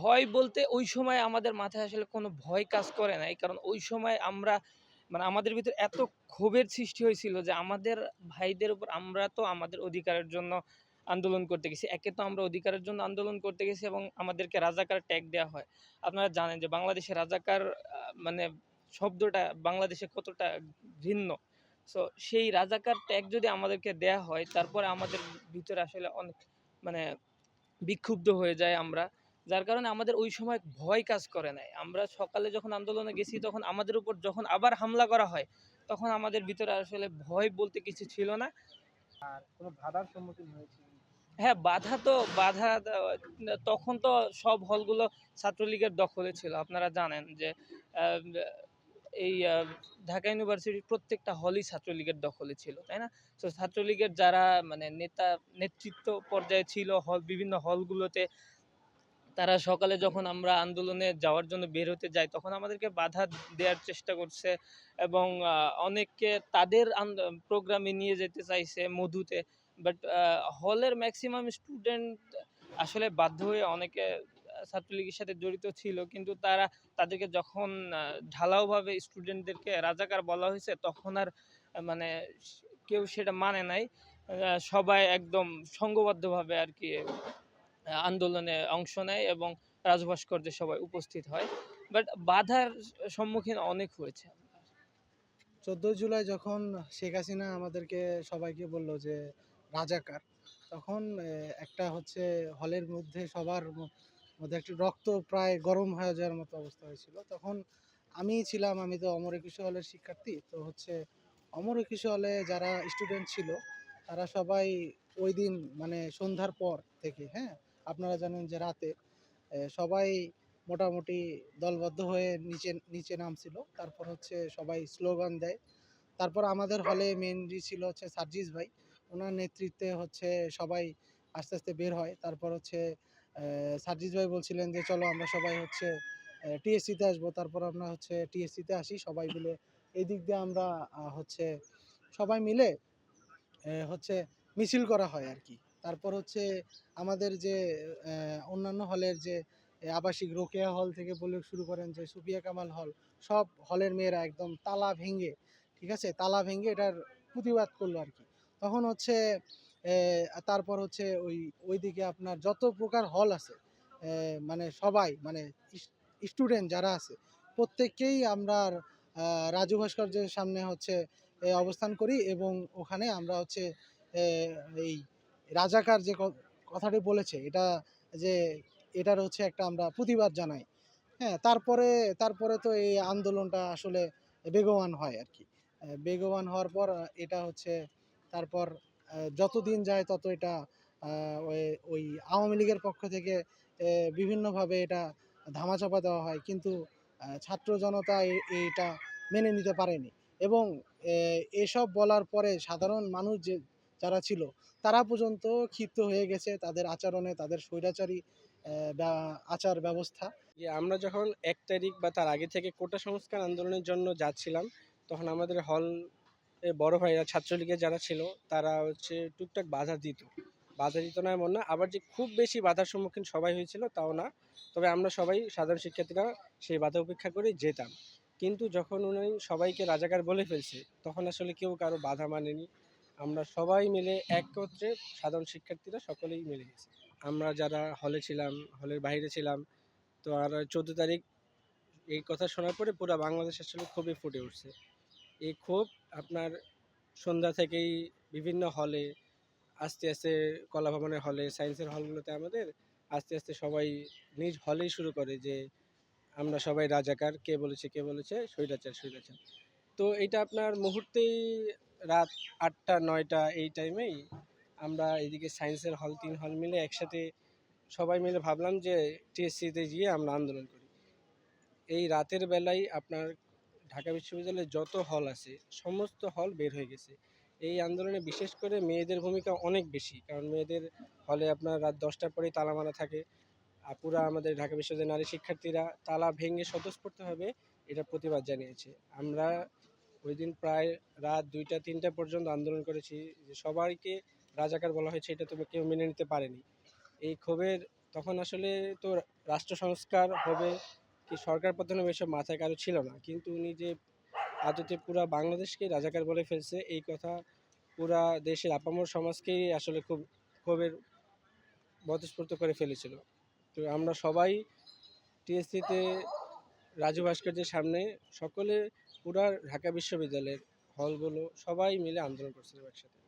ভয় বলতে ওই সময় আমাদের মাথায় আসলে কোনো ভয় কাজ করে নাই। কারণ ওই সময় আমরা মানে আমাদের ভিতরে এত ক্ষোভের সৃষ্টি হয়েছিল যে আমাদের ভাইদের উপর আমরা তো আমাদের অধিকারের জন্য আন্দোলন করতে গেছি। একে তো আমরা অধিকারের জন্য আন্দোলন করতে গেছি এবং আমাদেরকে রাজাকার ট্যাগ দেওয়া হয়। আপনারা জানেন যে বাংলাদেশে রাজাকার মানে শব্দটা বাংলাদেশে কতটা ভিন্ন সো সেই রাজাকার ট্যাগ যদি আমাদেরকে দেয়া হয়, তারপরে আমাদের ভিতরে আসলে অনেক মানে বিক্ষুব্ধ হয়ে যাই আমরা। যার কারণে আমাদের ওই সময় ভয় কাজ করে নাই। আমরা সকালে যখন আন্দোলনে গেছি তখন আমাদের উপর যখন আবার হামলা করা হয়, তখন আমাদের ভিতরে আসলে ভয় বলতে কিছু ছিল না। আর কোনো বাধার সম্মুখীন? হ্যাঁ, বাধা তো বাধা তখন তো সব হলগুলো ছাত্রলীগের দখলে ছিল। আপনারা জানেন যে এই ঢাকা ইউনিভার্সিটির প্রত্যেকটা হলই ছাত্রলীগের দখলে ছিল, তাই না? সো ছাত্রলীগের যারা মানে নেতা নেতৃত্ব পর্যায়ে ছিল হল বিভিন্ন হলগুলোতে তারা সকালে যখন আমরা আন্দোলনে যাওয়ার জন্য বের হতে যাই, তখন আমাদেরকে বাধা দেওয়ার চেষ্টা করছে এবং অনেককে তাদের প্রোগ্রামে নিয়ে যেতে চাইছে মধুতে। বাট হলের মেক্সিমাম স্টুডেন্ট আসলে বাধ্য হয়ে অনেকে ছাত্রলীগের সাথে জড়িত ছিল। কিন্তু তারা তাদেরকে যখন ঢালাওভাবে স্টুডেন্টদেরকে রাজাকার বলা হয়েছে, তখন আর মানে কেউ সেটা মানে নাই। সবাই একদম সংঘবদ্ধভাবে আরকি আ আন্দোলনে অংশ নেয় এবং রাজভাস্কর্যে সবাই উপস্থিত হয়। বাট বাধার সম্মুখীন অনেক হয়েছে। ১৪ জুলাই যখন শেখ হাসিনা আমাদেরকে সবাইকে বলল যে রাজাকার, তখন একটা হচ্ছে হলের মধ্যে সবার মধ্যে একটু রক্ত প্রায় গরম হয়ে যাওয়ার মতো অবস্থা হয়েছিল। তখন আমি ছিলাম, আমি তো অমর একুশে হলের শিক্ষার্থী। তো হচ্ছে অমর একুশে হলে যারা স্টুডেন্ট ছিল, তারা সবাই ওই দিন মানে সন্ধ্যার পর থেকে, হ্যাঁ? আপনারা জানেন যে রাতে সবাই মোটামুটি দলবদ্ধ হয়ে নিচে নিচে নামছিল। তারপর হচ্ছে সবাই স্লোগান দেয়। তারপর আমাদের হলে মেইনলি ছিল হচ্ছে সার্জিস ভাই। ওনার নেতৃত্বে হচ্ছে সবাই আস্তে, আস্তে বের হয়। তারপর হচ্ছে সার্জিস ভাই বলছিলেন যে, "চলো আমরা সবাই হচ্ছে টিএসসিতে আসব।" তারপর আমরা হচ্ছে টিএসসিতে আসি সবাই মিলে। এই দিক দিয়ে আমরা হচ্ছে সবাই মিলে হচ্ছে মিছিল করা হয় আরকি। তারপর হচ্ছে আমাদের যে অন্যান্য হলের যে আবাসিক রোকেয়া হল থেকে বলে শুরু করেন যে সুফিয়া কামাল হল, সব হলের মেয়েরা একদম তালা ভেঙে, ঠিক আছে? তালা ভেঙে এটার প্রতিবাদ করল আর কি তখন হচ্ছে তারপর হচ্ছে ওই ওইদিকে আপনার যত প্রকার হল আছে, মানে সবাই মানে স্টুডেন্ট যারা আছে, প্রত্যেককেই আমরা রাজু ভাস্কর্যের সামনে হচ্ছে অবস্থান করি এবং ওখানে আমরা হচ্ছে এই রাজাকার যে কথাটি বলেছে, এটা যে এটার হচ্ছে একটা আমরা প্রতিবাদ জানাই। হ্যাঁ? তারপরে তারপরে তো এই আন্দোলনটা আসলে বেগবান হয় আর কি বেগবান হওয়ার পর এটা হচ্ছে তারপর আ যত দিন যায় তত এটা ওই আওয়ামী লীগের পক্ষ থেকে বিভিন্নভাবে এটা ধামাচাপা দেওয়া হয়। কিন্তু ছাত্র জনতা এইটা মেনে নিতে পারেনি এবং এসব বলার পরে সাধারণ মানুষ যে যারা ছিল, তারা পর্যন্ত ক্ষিপ্ত হয়ে গেছে তাদের আচরণে, তাদের স্বৈরাচারী আচার ব্যবস্থা। যে আমরা যখন এক তারিখ বা তার আগে থেকে কোটা সংস্কার আন্দোলনের জন্য যাচ্ছিলাম, তখন আমাদের হল বড় ভাইরা ছাত্রলীগের যারা ছিল, তারা হচ্ছে টুকটাক বাধা দিত। বাধা দিত না এমন না, আবার যে খুব বেশি বাধার সম্মুখীন সবাই হয়েছিল তাও না। তবে আমরা সবাই সাধারণ শিক্ষার্থীরা সেই বাধা উপেক্ষা করে যেতাম। কিন্তু যখন উনি সবাইকে রাজাকার বলে ফেলছে, তখন আসলে কেউ কারও বাধা মানেনি। আমরা সবাই মিলে একত্রে সাধারণ শিক্ষার্থীরা সকলেই মিলে গেছি। আমরা যারা হলে ছিলাম, হলের বাইরে ছিলাম, তো আর ১৪ তারিখ এই কথা শোনার পরে পুরা বাংলাদেশ আসলে খুবই ফুটে উঠছে। এই ক্ষোভ আপনার সন্ধ্যা থেকেই বিভিন্ন হলে, আস্তে, আস্তে কলা ভবনের হলে, সায়েন্সের হলগুলোতে আমাদের আস্তে, আস্তে সবাই নিজ হলেই শুরু করে যে, আমরা সবাই রাজাকার। কে বলেছে, কে বলেছে? স্বৈরাচার, স্বৈরাচার। তো এটা আপনার মুহূর্তেই রাত ৮টা ৯টা এই টাইমেই আমরা এদিকে সায়েন্সের হল তিন হল মিলে একসাথে সবাই মিলে ভাবলাম যে টিএসসিতে গিয়ে আমরা আন্দোলন করি। এই রাতের বেলায় আপনার ঢাকা বিশ্ববিদ্যালয়ের যত হল আছে, সমস্ত হল বের হয়ে গেছে। এই আন্দোলনে বিশেষ করে মেয়েদের ভূমিকা অনেক বেশি। কারণ মেয়েদের হলে আপনার রাত ১০টার পরেই তালা মারা থাকে। আর পুরা আমাদের ঢাকা বিশ্ববিদ্যালয়ের নারী শিক্ষার্থীরা তালা ভেঙে স্বতঃস্ফূর্তভাবে এটা প্রতিবাদ জানিয়েছে। আমরা ঐদিন প্রায় রাত ২টা ৩টা পর্যন্ত আন্দোলন করেছি যে সবাইকে রাজাকার বলা হয়েছে, এটা তো কেউ মেনে নিতে পারেনি। এই ক্ষোভের তখন আসলে তো রাষ্ট্র সংস্কার হবে কি সরকার হবে এসব মাথায় কারও ছিল না কিন্তু উনি যে আদতে পুরা বাংলাদেশকে রাজাকার বলে ফেলছে, এই কথা পুরা দেশের আপামর সমাজকেই আসলে খুব ক্ষোভের বতস্ফূর্ত করে ফেলেছিল তো আমরা সবাই টিএসসিতে রাজু ভাস্কর্যের সামনে সকলে পুরা ঢাকা বিশ্ববিদ্যালয়ের হলগুলো সবাই মিলে আন্দোলন করছিলাম একসাথে।